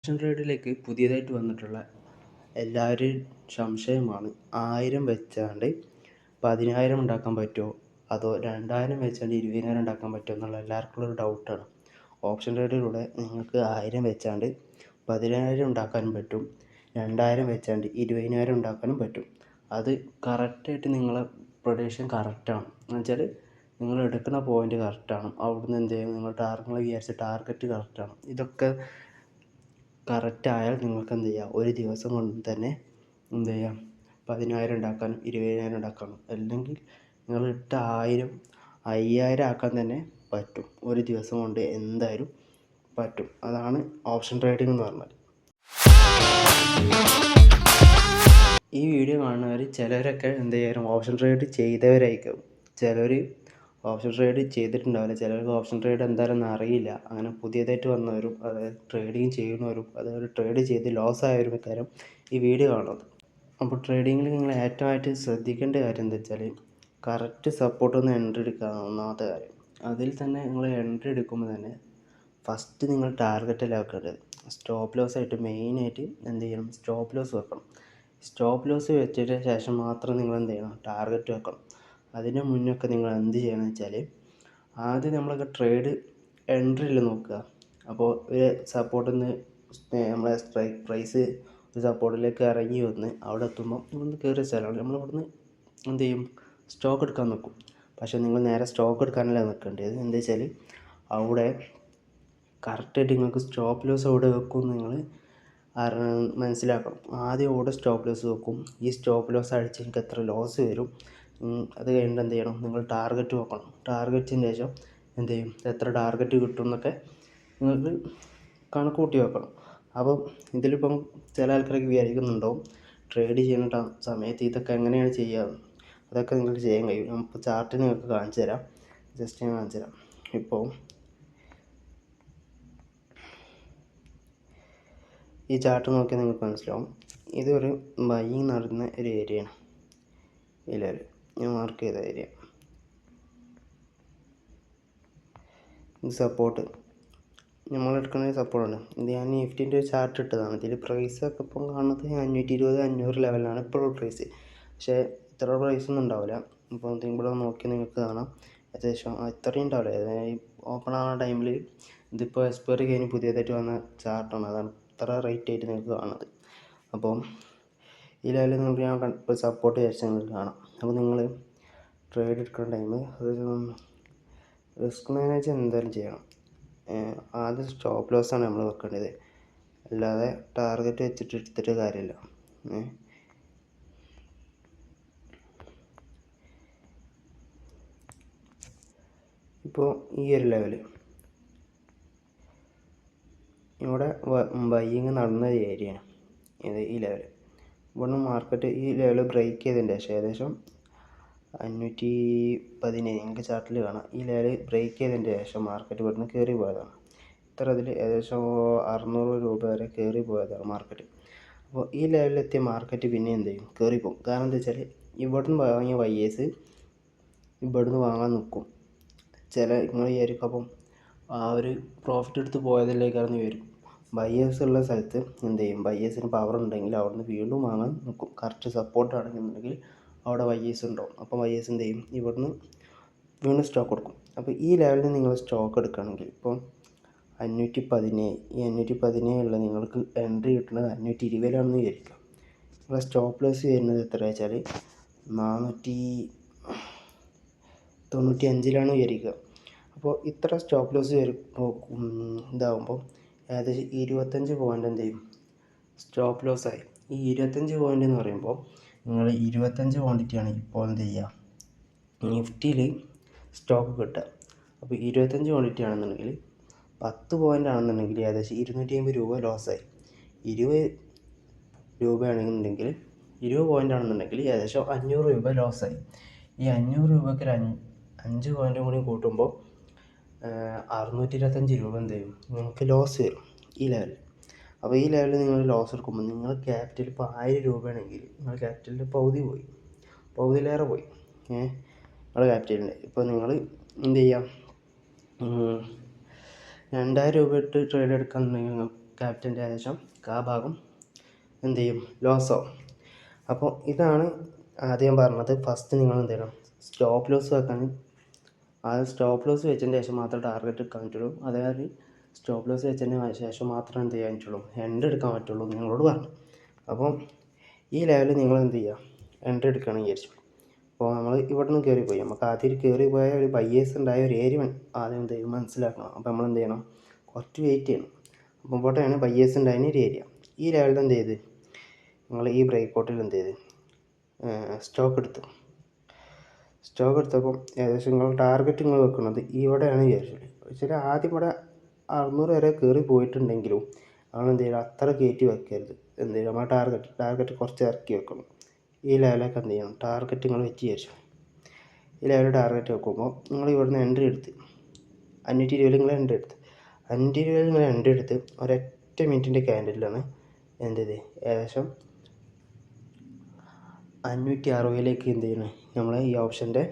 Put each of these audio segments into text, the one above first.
Option ട്രേഡിലേക്ക് പുതിയതായിട്ട് വന്നിട്ടുള്ള എല്ലാവരുടെയും സംശയമാണ് ആയിരം വെച്ചാണ്ട് പതിനായിരം ഉണ്ടാക്കാൻ പറ്റുമോ? അതോ രണ്ടായിരം വെച്ചാണ്ട് ഇരുപതിനായിരം ഉണ്ടാക്കാൻ പറ്റുമോ എന്നുള്ള എല്ലാവർക്കും ഒരു ഡൗട്ടാണ് ഓപ്ഷൻ ട്രേഡിലൂടെ നിങ്ങൾക്ക് ആയിരം വെച്ചാണ്ട് പതിനായിരം ഉണ്ടാക്കാനും പറ്റും രണ്ടായിരം വെച്ചാണ്ട് ഇരുപതിനായിരം ഉണ്ടാക്കാനും പറ്റും. അത് കറക്റ്റായിട്ട് നിങ്ങളെ പ്രൊഡക്ഷൻ കറക്റ്റാണ് എന്ന് വെച്ചാൽ നിങ്ങൾ എടുക്കുന്ന പോയിന്റ് കറക്റ്റാണ് അവിടുന്ന് എന്ത് ചെയ്യും? നിങ്ങൾ ടാർഗറ്റ് വിചാരിച്ച ടാർഗറ്റ് കറക്റ്റാണ് ഇതൊക്കെ കറക്റ്റായാൽ നിങ്ങൾക്ക് എന്ത് ചെയ്യാം ഒരു ദിവസം കൊണ്ട് തന്നെ എന്ത് ചെയ്യാം പതിനായിരം ഉണ്ടാക്കാനും ഇരുപതിനായിരം ഉണ്ടാക്കാനും. അല്ലെങ്കിൽ നിങ്ങൾ ഇട്ട ആയിരം അയ്യായിരം ആക്കാൻ തന്നെ പറ്റും. ഒരു ദിവസം കൊണ്ട് എന്തായാലും പറ്റും. അതാണ് ഓപ്ഷൻ ട്രേഡിംഗ് എന്ന് പറഞ്ഞാൽ. ഈ വീഡിയോ കാണുന്നവർ ചിലരൊക്കെ എന്ത് ചെയ്യാനും ഓപ്ഷൻ ട്രേഡ് ചെയ്തവരായിരിക്കും. ചിലർ ഓപ്ഷൻ ട്രേഡ് ചെയ്തിട്ടുണ്ടാവില്ല. ചിലർക്ക് ഓപ്ഷൻ ട്രേഡ് എന്താണെന്ന് അറിയില്ല. അങ്ങനെ പുതിയതായിട്ട് വന്നവരും അതായത് ട്രേഡിങ് ചെയ്യുന്നവരും അതായത് ട്രേഡ് ചെയ്ത് ലോസ് ആയവരും കാര്യം ഈ വീഡിയോ കാണുന്നത്. അപ്പോൾ ട്രേഡിങ്ങിൽ നിങ്ങൾ ഏറ്റവും ആയിട്ട് ശ്രദ്ധിക്കേണ്ട കാര്യം എന്താ വെച്ചാൽ കറക്റ്റ് സപ്പോർട്ട് ഒന്ന് എൻട്രി എടുക്കുക ഒന്നാമത്തെ കാര്യം. അതിൽ തന്നെ നിങ്ങൾ എൻട്രി എടുക്കുമ്പോൾ തന്നെ ഫസ്റ്റ് നിങ്ങൾ ടാർഗറ്റ് ടാർഗറ്റിലാക്കേണ്ടത് സ്റ്റോപ്പ് ലോസ് ആയിട്ട് മെയിനായിട്ട് എന്ത് ചെയ്യണം? സ്റ്റോപ്പ് ലോസ് വെക്കണം. സ്റ്റോപ്പ് ലോസ് വെച്ചിട്ട് ശേഷം മാത്രം നിങ്ങൾ എന്ത് ചെയ്യണം? ടാർഗറ്റ് വെക്കണം. അതിന് മുന്നൊക്കെ നിങ്ങൾ എന്ത് ചെയ്യണം വെച്ചാൽ ആദ്യം നമ്മളൊക്കെ ട്രേഡ് എൻട്രിയിൽ നോക്കുക. അപ്പോൾ ഒരു സപ്പോർട്ടിൽ നിന്ന് നമ്മളെ സ്ട്രൈക്ക് പ്രൈസ് ഒരു സപ്പോർട്ടിലേക്ക് ഇറങ്ങി വന്ന് അവിടെ എത്തുമ്പോൾ ഇവിടുന്ന് കയറിയ സ്ഥലമാണ്. നമ്മൾ ഇവിടുന്ന് എന്ത് ചെയ്യും? സ്റ്റോക്ക് എടുക്കാൻ നോക്കും. പക്ഷേ നിങ്ങൾ നേരെ സ്റ്റോക്ക് എടുക്കാനല്ല നിൽക്കേണ്ടത്. എന്താ വെച്ചാൽ അവിടെ കറക്റ്റായിട്ട് നിങ്ങൾക്ക് സ്റ്റോപ്പ് ലോസ് എവിടെ വെക്കും നിങ്ങൾ മനസ്സിലാക്കണം. ആദ്യം അവിടെ സ്റ്റോപ്പ് ലോസ് വെക്കും? ഈ സ്റ്റോപ്പ് ലോസ് അടിച്ച് എനിക്ക് എത്ര ലോസ് വരും? അത് കഴിഞ്ഞിട്ട് എന്ത് ചെയ്യണം? നിങ്ങൾ ടാർഗറ്റ് നോക്കണം ടാർഗറ്റിന് ശേഷം എന്ത് ചെയ്യും? എത്ര ടാർഗറ്റ് കിട്ടും എന്നൊക്കെ നിങ്ങൾക്ക് കണക്ക് കൂട്ടി വെക്കണം. അപ്പം ഇതിലിപ്പം ചില ആൾക്കാരൊക്കെ വിചാരിക്കുന്നുണ്ടാവും ട്രേഡ് ചെയ്യുന്ന സമയത്ത് ഇതൊക്കെ എങ്ങനെയാണ് ചെയ്യുക അതൊക്കെ നിങ്ങൾക്ക് ചെയ്യാൻ കഴിയും. നമുക്ക് ചാർട്ട് നിങ്ങൾക്ക് കാണിച്ചു തരാം. ജസ്റ്റ് ഞാൻ കാണിച്ചു തരാം. ഇപ്പോൾ ഈ ചാർട്ട് നോക്കിയാൽ നിങ്ങൾക്ക് മനസ്സിലാവും. ഇതൊരു ബൈയിങ് നടന്ന ഒരു ഏരിയയാണ് ഇതിലൊരു ഞാൻ മാർക്ക് ചെയ്ത ഏരിയ സപ്പോർട്ട് നമ്മൾ എടുക്കുന്ന സപ്പോർട്ടാണ് ഇത് ഞാൻ നിഫ്റ്റിന്റെ ഒരു ചാർട്ട് ഇട്ടതാണ്. ഇതിൽ പ്രൈസൊക്കെ ഇപ്പം കാണുന്നത് അഞ്ഞൂറ്റി ഇരുപത് അഞ്ഞൂറ് ലെവലാണ് ഇപ്പോഴുള്ള പ്രൈസ് പക്ഷേ ഇത്ര പ്രൈസ് ഒന്നും ഉണ്ടാവില്ല. ഇപ്പോൾ ഇവിടെ നോക്കി നിങ്ങൾക്ക് കാണാം. ഏകദേശം ഇത്രയും ഉണ്ടാവില്ല. ഓപ്പൺ ആവുന്ന ടൈമിൽ ഇതിപ്പോൾ എക്സ്പയറി കഴിഞ്ഞ് പുതിയതായിട്ട് വന്ന ചാർട്ടാണ് അതാണ് ഇത്ര റേറ്റ് ആയിട്ട് നിങ്ങൾക്ക് കാണുന്നത്. അപ്പോൾ ഈ ലെവലിൽ നിങ്ങൾക്ക് ഞാൻ ഇപ്പോൾ സപ്പോർട്ട് വിചാരിച്ചാൽ നിങ്ങൾക്ക് കാണാം. അപ്പോൾ നിങ്ങൾ ട്രേഡ് എടുക്കുന്ന ടൈം അതൊരു റിസ്ക് മാനേജ് എന്തായാലും ചെയ്യണം. ആദ്യം സ്റ്റോപ്പ് ലോസാണ് നമ്മൾ വെക്കേണ്ടത്. അല്ലാതെ ടാർഗറ്റ് വെച്ചിട്ട് എടുത്തിട്ട് കാര്യമില്ല. ഇപ്പോൾ ഈ ഒരു ലെവൽ ഇവിടെ ബയ്യിങ് നടന്ന ഏരിയയാണ് ഇത് ഈ ലെവൽ ഇവിടുന്ന് മാർക്കറ്റ് ഈ ലെവൽ ബ്രേക്ക് ചെയ്തതിന്റെ ശേഷം ഏകദേശം അഞ്ഞൂറ്റി പതിനേഴ് നിങ്ങൾക്ക് ചാർട്ടിൽ കാണാം. ഈ ലെവൽ ബ്രേക്ക് ചെയ്തതിന്റെ ശേഷം മാർക്കറ്റ് ഇവിടുന്ന് കയറി പോയതാണ്. ഇത്ര അതിൽ ഏകദേശം അറുന്നൂറ് രൂപ വരെ കയറി പോയതാണ് മാർക്കറ്റ് അപ്പോൾ ഈ ലെവലിലെത്തിയ മാർക്കറ്റ് പിന്നെ എന്ത് ചെയ്യും? കയറി പോകും. കാരണം എന്താ വെച്ചാൽ ഇവിടുന്ന് വാങ്ങിയ വൈയേഴ്സ് ഇവിടുന്ന് വാങ്ങാൻ നിൽക്കും ചില നിങ്ങൾ വിചാരിക്കും അപ്പം ആ ഒരു പ്രോഫിറ്റ് എടുത്ത് പോയതിലേക്കാണെന്ന് വരും ബയ്യേഴ്സ് ഉള്ള സ്ഥലത്ത് എന്ത് ചെയ്യും? ബയ്യേഴ്സിന് പവർ ഉണ്ടെങ്കിൽ അവിടുന്ന് വീണ്ടും വാങ്ങാൻ നോക്കും കറക്റ്റ് സപ്പോർട്ട് ആണെന്നുണ്ടെങ്കിൽ അവിടെ ബയ്യേഴ്സ് ഉണ്ടാവും. അപ്പോൾ ബയ്യേഴ്സ് എന്ത് ചെയ്യും? ഇവിടുന്ന് വീണ്ടും സ്റ്റോക്ക് കൊടുക്കും. അപ്പോൾ ഈ ലെവലിൽ നിങ്ങൾ സ്റ്റോക്ക് എടുക്കുകയാണെങ്കിൽ ഇപ്പോൾ അഞ്ഞൂറ്റി പതിനേഴ് ഈ അഞ്ഞൂറ്റി പതിനേഴുള്ള നിങ്ങൾക്ക് എൻട്രി കിട്ടുന്നത് അഞ്ഞൂറ്റി ഇരുപതിലാണെന്ന് വിചാരിക്കുക. നിങ്ങളെ സ്റ്റോപ്പ് ലോസ് വരുന്നത് എത്ര വെച്ചാൽ നാനൂറ്റി തൊണ്ണൂറ്റി അഞ്ചിലാണ് വിചാരിക്കുക. അപ്പോൾ ഇത്ര സ്റ്റോപ്പ് ലോസ് വരും ഇതാകുമ്പോൾ ഏകദേശം ഇരുപത്തഞ്ച് പോയിന്റ് എന്ത് ചെയ്യും? സ്റ്റോപ്പ് ലോസ് ആയി. ഈ ഇരുപത്തഞ്ച് പോയിന്റ് എന്ന് പറയുമ്പോൾ നിങ്ങൾ ഇരുപത്തഞ്ച് ക്വാണ്ടിറ്റിയാണ് ഇപ്പോൾ എന്ത് ചെയ്യുക? നിഫ്റ്റിയിൽ സ്റ്റോക്ക് കിട്ടുക. അപ്പോൾ ഇരുപത്തഞ്ച് ക്വാണ്ടിറ്റി ആണെന്നുണ്ടെങ്കിൽ പത്ത് പോയിന്റ് ആണെന്നുണ്ടെങ്കിൽ ഏകദേശം ഇരുന്നൂറ്റി അമ്പത് രൂപ ലോസായി ഇരുപത് രൂപയാണെന്നുണ്ടെങ്കിൽ ഇരുപത് പോയിന്റ് ആണെന്നുണ്ടെങ്കിൽ ഏകദേശം അഞ്ഞൂറ് രൂപ ലോസായി ഈ അഞ്ഞൂറ് രൂപയ്ക്ക് അഞ്ച് പോയിന്റ് കൂടി കൂട്ടുമ്പോൾ അറുന്നൂറ്റി ഇരുപത്തഞ്ച് രൂപ എന്ത് ചെയ്യും? നിങ്ങൾക്ക് ലോസ് വരും ഈ ലെവലിൽ അപ്പോൾ ഈ ലെവലിൽ നിങ്ങൾ ലോസ് എടുക്കുമ്പോൾ നിങ്ങൾ ക്യാപിറ്റൽ ഇപ്പോൾ ആയിരം രൂപയാണെങ്കിൽ നിങ്ങൾ ക്യാപിറ്റലിന്റെ പകുതി പോയി. പകുതിയിലേറെ പോയി. ഏ നിങ്ങളുടെ ക്യാപിറ്റലിന്റെ ഇപ്പോൾ നിങ്ങൾ എന്ത് ചെയ്യാം? രണ്ടായിരം രൂപ ഇട്ട് ട്രേഡ് എടുക്കുകയാണെന്നുണ്ടെങ്കിൽ ക്യാപിറ്റലിന്റെ ഏകദേശം ആ ഭാഗം എന്ത് ചെയ്യും? ലോസ് ആവും. അപ്പോൾ ഇതാണ് ആദ്യം പറഞ്ഞത്. ഫസ്റ്റ് നിങ്ങൾ എന്ത് ചെയ്യണം? സ്റ്റോപ്പ് ലോസ് വെക്കാൻ അത് സ്റ്റോപ്പ് ലോസ് വെച്ചതിന് ശേഷം മാത്രമേ ടാർഗറ്റ് എടുക്കാൻ പറ്റുള്ളൂ. അതായത് സ്റ്റോപ്പ് ലോസ് വെച്ചതിന് ശേഷം മാത്രമേ എന്ത് ചെയ്യാൻ പറ്റുള്ളൂ? എൻഡ് എടുക്കാൻ പറ്റുള്ളൂ നിങ്ങളോട് പറഞ്ഞു. അപ്പം ഈ ലെവലിൽ നിങ്ങൾ എന്ത് ചെയ്യുക? എൻട്രി എടുക്കുകയാണെന്ന് വിചാരിച്ചു. അപ്പോൾ നമ്മൾ ഇവിടെ നിന്ന് കയറിപ്പോയി പോയി നമുക്ക് ആദ്യം കയറി പോയ ഒരു ബയ്യേഴ്സ് ഉണ്ടായ ഒരു ഏരിയ ആദ്യം എന്ത് ചെയ്യും മനസ്സിലാക്കണം. അപ്പോൾ നമ്മൾ എന്ത് ചെയ്യണം? കുറച്ച് വെയിറ്റ് ചെയ്യണം. അപ്പോൾ ഇവിടെയാണ് ബയ്യേഴ്സ് ഉണ്ടായിരുന്ന ഒരു ഏരിയ ഈ ലെവലിൽ എന്ത് ചെയ്ത്? നിങ്ങൾ ഈ ബ്രേക്ക് ഔട്ടിൽ എന്ത് ചെയ്ത്? സ്റ്റോക്ക് എടുത്തു. സ്റ്റോക്ക് എടുത്തപ്പം ഏകദേശം നിങ്ങൾ ടാർഗറ്റ് നിങ്ങൾ വെക്കുന്നത് ഇവിടെയാണ് വിചാരിച്ചത്. വെച്ചാൽ ആദ്യം ഇവിടെ അറുന്നൂറ് വരെ കയറി പോയിട്ടുണ്ടെങ്കിലും നമ്മൾ എന്ത് ചെയ്യണം അത്ര കയറ്റി വെക്കരുത്. എന്ത് ചെയ്യണം നമ്മൾ ടാർഗറ്റ് ടാർഗറ്റ് കുറച്ച് ഇറക്കി വെക്കണം. ഈ ലെവലൊക്കെ എന്ത് ചെയ്യണം? ടാർഗറ്റ് നിങ്ങൾ വെച്ച് വിചാരിച്ചു. ഈ ലെവൽ ടാർഗറ്റ് വെക്കുമ്പോൾ നിങ്ങൾ ഇവിടുന്ന് എൻട്രി എടുത്ത് അഞ്ഞൂറ്റി ഇരുപതിൽ നിങ്ങൾ എൻട്രി എടുത്ത്. അഞ്ഞൂറ്റി ഇരുപതിൽ നിങ്ങൾ എൻട്രി എടുത്ത് ഒരൊറ്റ മിനിറ്റിന്റെ ക്യാൻഡിലാണ് എന്ത് ചെയ്ത് ഏകദേശം അഞ്ഞൂറ്റി അറുപതിലേക്ക് എന്ത് ചെയ്യണം? നമ്മൾ ഈ ഓപ്ഷന്റെ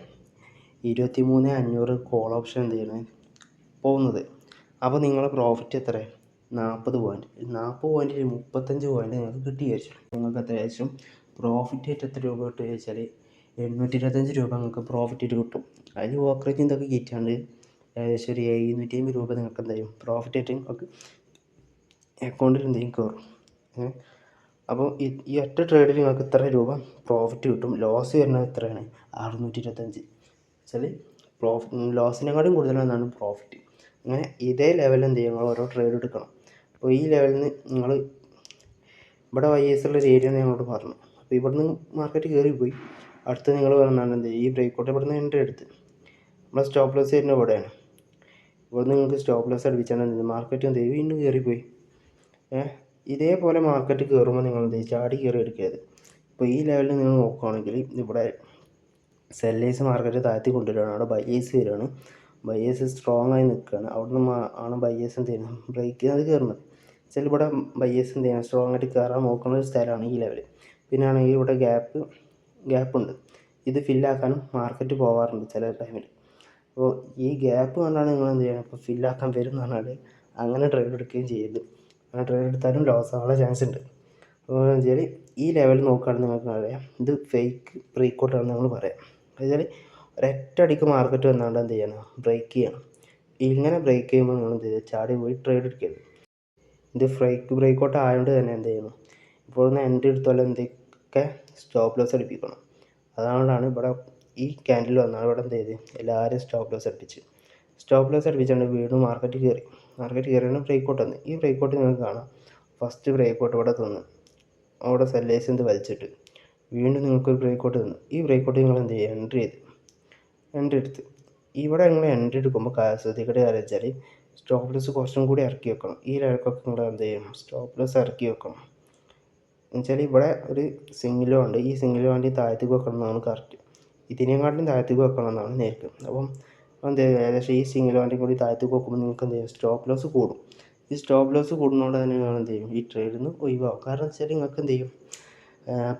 ഇരുപത്തി മൂന്ന് അഞ്ഞൂറ് കോൾ ഓപ്ഷൻ എന്ത് ചെയ്യണം? പോകുന്നത്. അപ്പോൾ നിങ്ങളെ പ്രോഫിറ്റ് എത്ര നാൽപ്പത് പോയിന്റ് നാൽപ്പത് പോയിന്റിൽ മുപ്പത്തഞ്ച് പോയിന്റ് നിങ്ങൾക്ക് കിട്ടി വിചാരിച്ചു. നിങ്ങൾക്ക് അത്യാവശ്യം പ്രോഫിറ്റ് ആയിട്ട് എത്ര രൂപ കിട്ടുക ചോദിച്ചാൽ എണ്ണൂറ്റി ഇരുപത്തഞ്ച് രൂപ നിങ്ങൾക്ക് പ്രോഫിറ്റ് ആയിട്ട് കിട്ടും. അതിൽ ബ്രോക്കറേജ് ഇതൊക്കെ കിട്ടിയാണ്ട് ഏകദേശം ഒരു എഴുന്നൂറ്റി അമ്പത് രൂപ നിങ്ങൾക്ക് എന്തായാലും പ്രോഫിറ്റ് ആയിട്ട് നിങ്ങൾക്ക് അക്കൗണ്ടിൽ എന്തെങ്കിലും കയറും അപ്പോൾ ഈ ഒറ്റ ട്രേഡിൽ നിങ്ങൾക്ക് ഇത്ര രൂപ പ്രോഫിറ്റ് കിട്ടും. ലോസ് വരുന്നത് എത്രയാണ്? അറുന്നൂറ്റി ഇരുപത്തഞ്ച് വെച്ചാൽ പ്രോഫിറ്റ് ലോസിനെക്കാളും കൂടുതലാണ് പ്രോഫിറ്റ് അങ്ങനെ ഇതേ ലെവലിൽ എന്ത് ചെയ്യും? നിങ്ങൾ ഓരോ ട്രേഡ് എടുക്കണം. അപ്പോൾ ഈ ലെവലിൽ നിന്ന് നിങ്ങൾ ഇവിടെ വൈ എസ് ഉള്ള ഒരു ഏരിയ ഞങ്ങളോട് പറഞ്ഞു. അപ്പോൾ ഇവിടുന്ന് മാർക്കറ്റ് കയറിപ്പോയി പോയി. അടുത്ത് നിങ്ങൾ പറഞ്ഞാണ് എന്ത് ഈ ബ്രേക്ക് ഔട്ട് ഇവിടുന്ന് എന്റെ എടുത്ത് നമ്മളെ സ്റ്റോപ്പ് ലോസ് വരുന്ന ഇവിടെയാണ്. ഇവിടുന്ന് നിങ്ങൾക്ക് സ്റ്റോപ്പ് ലോസ് അടുപ്പിച്ചാണ് മാർക്കറ്റ് എന്ത് ചെയ്യും വീണ്ടും കയറിപ്പോയി ഏഹ്? ഇതേപോലെ മാർക്കറ്റ് കയറുമ്പോൾ നിങ്ങൾ എന്ത് ചാടി കയറി എടുക്കരുത്. ഇപ്പോൾ ഈ ലെവലിൽ നിങ്ങൾ നോക്കുകയാണെങ്കിൽ ഇവിടെ സെല്ലേഴ്സ് മാർക്കറ്റ് താഴ്ത്തി കൊണ്ടുവരികയാണ് അവിടെ ബയ്യേഴ്സ് വരികയാണ് ബയ്യേഴ്സ് സ്ട്രോങ് ആയി നിൽക്കുകയാണ്. അവിടെ നിന്ന് ആണ് ബയ്യേഴ്സ് എന്ത് ചെയ്യുന്നത്? ബ്രേക്ക് ചെയ്ത് കയറുന്നത് ചില ഇവിടെ ബയ്യേഴ്സ് എന്ത് ചെയ്യണം സ്ട്രോങ് ആയിട്ട് കയറാൻ നോക്കുന്ന ഒരു സ്ഥലമാണ് ഈ ലെവൽ പിന്നെ ആണെങ്കിൽ ഇവിടെ ഗ്യാപ്പ് ഗ്യാപ്പ് ഉണ്ട്. ഇത് ഫില്ലാക്കാനും മാർക്കറ്റ് പോകാറുണ്ട് ചില ടൈമിൽ അപ്പോൾ ഈ ഗ്യാപ്പ് കൊണ്ടാണ് നിങ്ങൾ എന്ത് ചെയ്യണം ഇപ്പോൾ ഫില്ലാക്കാൻ വരും എന്ന് പറഞ്ഞാൽ അങ്ങനെ ട്രേഡ് എടുക്കുകയും ചെയ്യരുത്. അങ്ങനെ ട്രേഡ് എടുത്താലും ലോസ് ആവാനുള്ള ചാൻസ് ഉണ്ട്. അപ്പോൾ വെച്ചാൽ ഈ ലെവൽ നോക്കുകയാണെങ്കിൽ നിങ്ങൾക്ക് അറിയാം ഇത് ഫേക്ക് ബ്രേക്കൗട്ടാണെന്ന് നമ്മൾ പറയാം. വെച്ചാൽ ഒരൊറ്റ അടിക്ക് മാർക്കറ്റ് വന്നാണ്ട് എന്ത് ചെയ്യണം? ബ്രേക്ക് ചെയ്യണം. ഇങ്ങനെ ബ്രേക്ക് ചെയ്യുമ്പോൾ നിങ്ങൾ എന്ത് ചെയ്യുക ചാടി പോയി ട്രേഡ് എടുക്കരുത്. ഇത് ഫ്രേക്ക് ബ്രേക്കൗട്ട് ആയതുകൊണ്ട് തന്നെ എന്ത് ചെയ്യണം? ഇപ്പോൾ ഒന്ന് എന്റെ എടുത്തോളം എന്തൊക്കെ സ്റ്റോപ്പ് ലോസ് അടിപ്പിക്കണം. അതുകൊണ്ടാണ് ഇവിടെ ഈ ക്യാൻഡിൽ വന്നാൽ ഇവിടെ എന്ത് ചെയ്ത് എല്ലാവരും സ്റ്റോപ്പ് ലോസ് അടുപ്പിച്ച് സ്റ്റോപ്പ് ലോസ് അടിപ്പിച്ചാണ് വീണ്ടും മാർക്കറ്റ് കയറി മാർക്കറ്റ് കയറിയാണ് ബ്രേക്കൗട്ട് വന്ന്. ഈ ബ്രേക്കൗട്ട് നിങ്ങൾക്ക് കാണാം. ഫസ്റ്റ് ബ്രേക്കൗട്ട് ഇവിടെ തന്നു അവിടെ സെല്ലേഴ്സ് എന്ത് വലിച്ചിട്ട്. വീണ്ടും നിങ്ങൾക്കൊരു ബ്രേക്കൗട്ട് തന്നു. ഈ ബ്രേക്കൗട്ട് നിങ്ങൾ എന്ത് ചെയ്യുക എൻട്രി ചെയ്ത്. എൻട്രി എടുത്ത്. ഇവിടെ നിങ്ങൾ എൻട്രി എടുക്കുമ്പോൾ ശ്രദ്ധിക്കേണ്ട കാര്യം വെച്ചാൽ സ്റ്റോപ്പ് ലോസ് കുറച്ചും കൂടി ഇറക്കി വെക്കണം. ഈ ലെവൽക്കൊക്കെ നിങ്ങൾ എന്ത് ചെയ്യണം സ്റ്റോപ്പ് ലോസ് ഇറക്കി വെക്കണം. എന്നുവെച്ചാൽ ഇവിടെ ഒരു സിംഗിലോ ഉണ്ട് ഈ സിംഗിലോ വേണ്ടി താഴത്തേക്ക് വെക്കണം എന്നാണ് കറക്റ്റ് ഇതിനെക്കാട്ടിലും താഴത്തേക്ക് വെക്കണം എന്നാണ് നേർക്ക് അപ്പം എന്ത് ഏകദേശം ഈ സിംഗിൾ വണ്ടി കൂടി താഴത്തേക്ക് വെക്കുമ്പോൾ നിങ്ങൾക്ക് എന്ത് ചെയ്യും? സ്റ്റോപ്പ് ലോസ് കൂടും. ഈ സ്റ്റോപ്പ് ലോസ് കൂടുന്നതുകൊണ്ട് തന്നെ നിങ്ങൾ എന്ത് ചെയ്യും? ഈ ട്രേഡിൽ നിന്ന് ഒഴിവാകും കാരണം എന്ന് വെച്ചാൽ നിങ്ങൾക്ക് എന്ത് ചെയ്യും?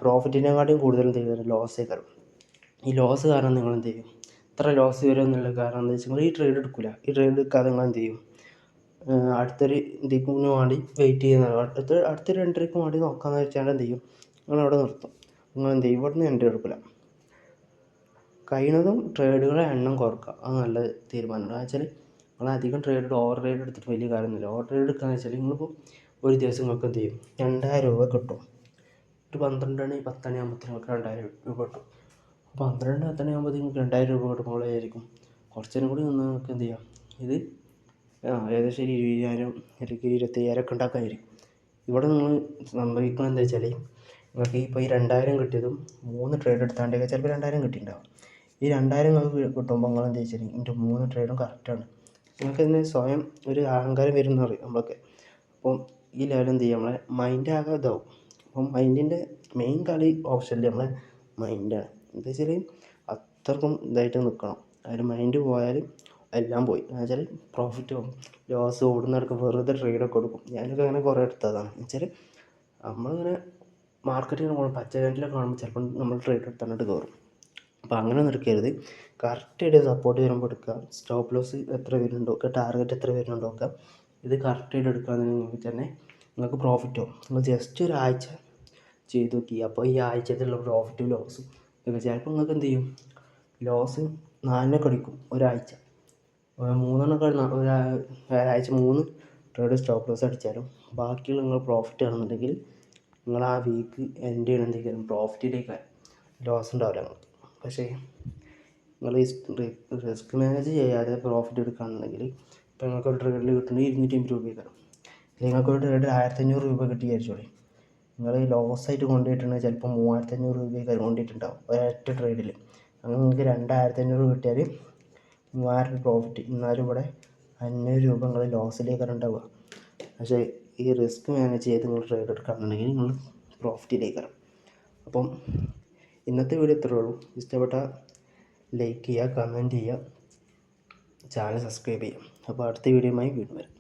പ്രോഫിറ്റിനെക്കാട്ടിയും കൂടുതൽ എന്ത് ചെയ്യും? ലോസേ കയറും ഈ ലോസ് കാരണം നിങ്ങൾ എന്ത് ചെയ്യും? ഇത്ര ലോസ് വരും എന്നുള്ള കാരണം എന്താ വെച്ചാൽ ഈ ട്രേഡ് എടുക്കില്ല. ഈ ട്രേഡ് എടുക്കാതെ നിങ്ങൾ എന്ത് ചെയ്യും? അടുത്തൊരു ഇതിന് വേണ്ടി വെയിറ്റ് ചെയ്യുന്ന അടുത്ത അടുത്തൊരു എൻട്രിക്ക് വേണ്ടി നോക്കാമെന്ന് വെച്ചാൽ എന്ത് ചെയ്യും? നിങ്ങൾ അവിടെ നിർത്തും. നിങ്ങൾ എന്ത് ചെയ്യും? ഇവിടുന്ന് എൻട്രി എടുക്കില്ല. കഴിയുന്നതും ട്രേഡുകളെ എണ്ണം കുറക്കുക. അത് നല്ല തീരുമാനമാണ്. എന്ന് വെച്ചാൽ നിങ്ങൾ അധികം ട്രേഡ് ഓവർ ട്രേഡ് എടുത്തിട്ട് വലിയ കാര്യമൊന്നുമില്ല. ഓവർ ട്രേഡ് എടുക്കുകയെന്ന് വെച്ചാൽ നിങ്ങളിപ്പോൾ ഒരു ദിവസം നിങ്ങൾക്ക് എന്ത് ചെയ്യും? രണ്ടായിരം രൂപ കിട്ടും. ഒരു പന്ത്രണ്ട് മണി പത്തണി ആകുമ്പോഴത്തേക്കും നിങ്ങൾക്ക് രണ്ടായിരം രൂപ കിട്ടും. പന്ത്രണ്ട് പത്തണി ആകുമ്പോഴത്തേക്കും നിങ്ങൾക്ക് രണ്ടായിരം രൂപ കിട്ടുമ്പോൾ വിചാരിക്കും. കുറച്ചേരം കൂടി നിന്ന് നിങ്ങൾക്ക് എന്ത് ചെയ്യാം? ഇത് ഏകദേശം ഒരു ഇരുപതിനായിരം അല്ലെങ്കിൽ ഇരുപത്തയ്യായിരം ഒക്കെ ഉണ്ടാക്കാമായിരിക്കും ഇവിടെ നിങ്ങൾ സംഭവിക്കുന്നത് എന്താ വെച്ചാൽ നിങ്ങൾക്ക് ഇപ്പോൾ ഈ രണ്ടായിരം കിട്ടിയതും മൂന്ന് ട്രേഡ് എടുത്താണ്ടെങ്കിൽ ചിലപ്പോൾ രണ്ടായിരം കിട്ടിയിട്ടുണ്ടാവും. ഈ രണ്ടായിരം നിങ്ങൾക്ക് കിട്ടുമ്പോൾ നിങ്ങൾ എന്താ വെച്ചാൽ മൂന്ന് ട്രേഡും കറക്റ്റാണ് നിങ്ങൾക്ക് ഇതിന് സ്വയം ഒരു അഹങ്കാരം വരുന്ന പറയും നമ്മളൊക്കെ. അപ്പം ഈ ലെവൽ എന്ത് ചെയ്യും നമ്മളെ? മൈൻഡ് ആകെ ഇതാവും. അപ്പം മൈൻഡിന്റെ മെയിൻ കളി ഓപ്ഷനിൽ നമ്മളെ മൈൻഡാണ് എന്താ വെച്ചാൽ അത്രക്കും ഇതായിട്ട് നിൽക്കണം അതിൽ മൈൻഡ് പോയാൽ എല്ലാം പോയി. എന്ന് വെച്ചാൽ പ്രോഫിറ്റ് പോകും ലോസ് ഓടുന്നിടക്ക് വെറുതെ ട്രേഡൊക്കെ കൊടുക്കും. ഞാനൊക്കെ അങ്ങനെ കുറേ എടുത്തതാണ്. എന്ന് വെച്ചാൽ നമ്മളിങ്ങനെ മാർക്കറ്റിൽ പോകണം പച്ച കാണുമ്പോൾ ചിലപ്പം നമ്മൾ ട്രേഡ് എടുത്തങ്ങോട്ട് കയറും അപ്പോൾ അങ്ങനെ ഒന്നും എടുക്കരുത് കറക്റ്റായിട്ട് സപ്പോർട്ട് വരുമ്പോൾ എടുക്കുക. സ്റ്റോപ്പ് ലോസ് എത്ര വരുന്നുണ്ടോ ടാർഗറ്റ് എത്ര വരുന്നുണ്ടോ നോക്കുക ഇത് കറക്റ്റായിട്ട് എടുക്കുകയാണെന്നുണ്ടെങ്കിൽ തന്നെ നിങ്ങൾക്ക് പ്രോഫിറ്റോ നിങ്ങൾ ജസ്റ്റ് ഒരാഴ്ച ചെയ്ത് നോക്കി. അപ്പോൾ ഈ ആഴ്ചയിലുള്ള പ്രോഫിറ്റും ലോസും ചിലപ്പോൾ നിങ്ങൾക്ക് എന്ത് ചെയ്യും? ലോസ് നാലിനൊക്കെ അടിക്കും ഒരാഴ്ച. മൂന്നെണ്ണൊക്കെ ഒരാഴ്ച മൂന്ന് ട്രേഡ് സ്റ്റോപ്പ് ലോസ് അടിച്ചാലും ബാക്കിയുള്ള നിങ്ങൾ പ്രോഫിറ്റ് ആണെന്നുണ്ടെങ്കിൽ നിങ്ങൾ ആ വീക്ക് എൻഡ് ചെയ്യണമെന്തെങ്കിലും പ്രോഫിറ്റിലേക്ക് ലോസ് ഉണ്ടാവില്ല നിങ്ങൾക്ക്. പക്ഷേ നിങ്ങൾ റിസ്ക് മാനേജ് ചെയ്യാതെ പ്രോഫിറ്റ് എടുക്കുകയാണെന്നുണ്ടെങ്കിൽ ഇപ്പോൾ നിങ്ങൾക്ക് ഒരു ട്രേഡിൽ കിട്ടുന്നത് ഇരുന്നൂറ്റി അമ്പത് രൂപയ്ക്കാണ് നിങ്ങൾക്ക് ഒരു ട്രേഡിൽ ആയിരത്തഞ്ഞൂറ് രൂപ കിട്ടി വിചാരിച്ചോളി. നിങ്ങൾ ലോസ് ആയിട്ട് കൊണ്ടുപോയിട്ടുണ്ടെങ്കിൽ ചിലപ്പോൾ മൂവായിരത്തി അഞ്ഞൂറ് രൂപയ്ക്ക് കൊണ്ടുപോയിട്ടുണ്ടാവും ഒരൊറ്റ ട്രേഡിൽ അങ്ങനെ നിങ്ങൾക്ക് രണ്ടായിരത്തി അഞ്ഞൂറ് കിട്ടിയാൽ മൂവായിരം രൂപ പ്രോഫിറ്റ് എന്നാലും ഇവിടെ അഞ്ഞൂറ് രൂപ നിങ്ങൾ ലോസിലേക്കാണ് ഉണ്ടാവുക. പക്ഷേ ഈ റിസ്ക് മാനേജ് ചെയ്ത് നിങ്ങൾ ട്രേഡ് എടുക്കുകയാണെന്നുണ്ടെങ്കിൽ നിങ്ങൾ പ്രോഫിറ്റിലേക്കാണ് അപ്പം ഇന്നത്തെ വീഡിയോ ഇത്രയേ ഉള്ളൂ. ഇഷ്ടപ്പെട്ട ലൈക്ക് ചെയ്യുക കമന്റ് ചെയ്യുക. ചാനൽ സബ്സ്ക്രൈബ് ചെയ്യുക. അപ്പോൾ അടുത്ത വീഡിയോയുമായി വീണ്ടും വരാം.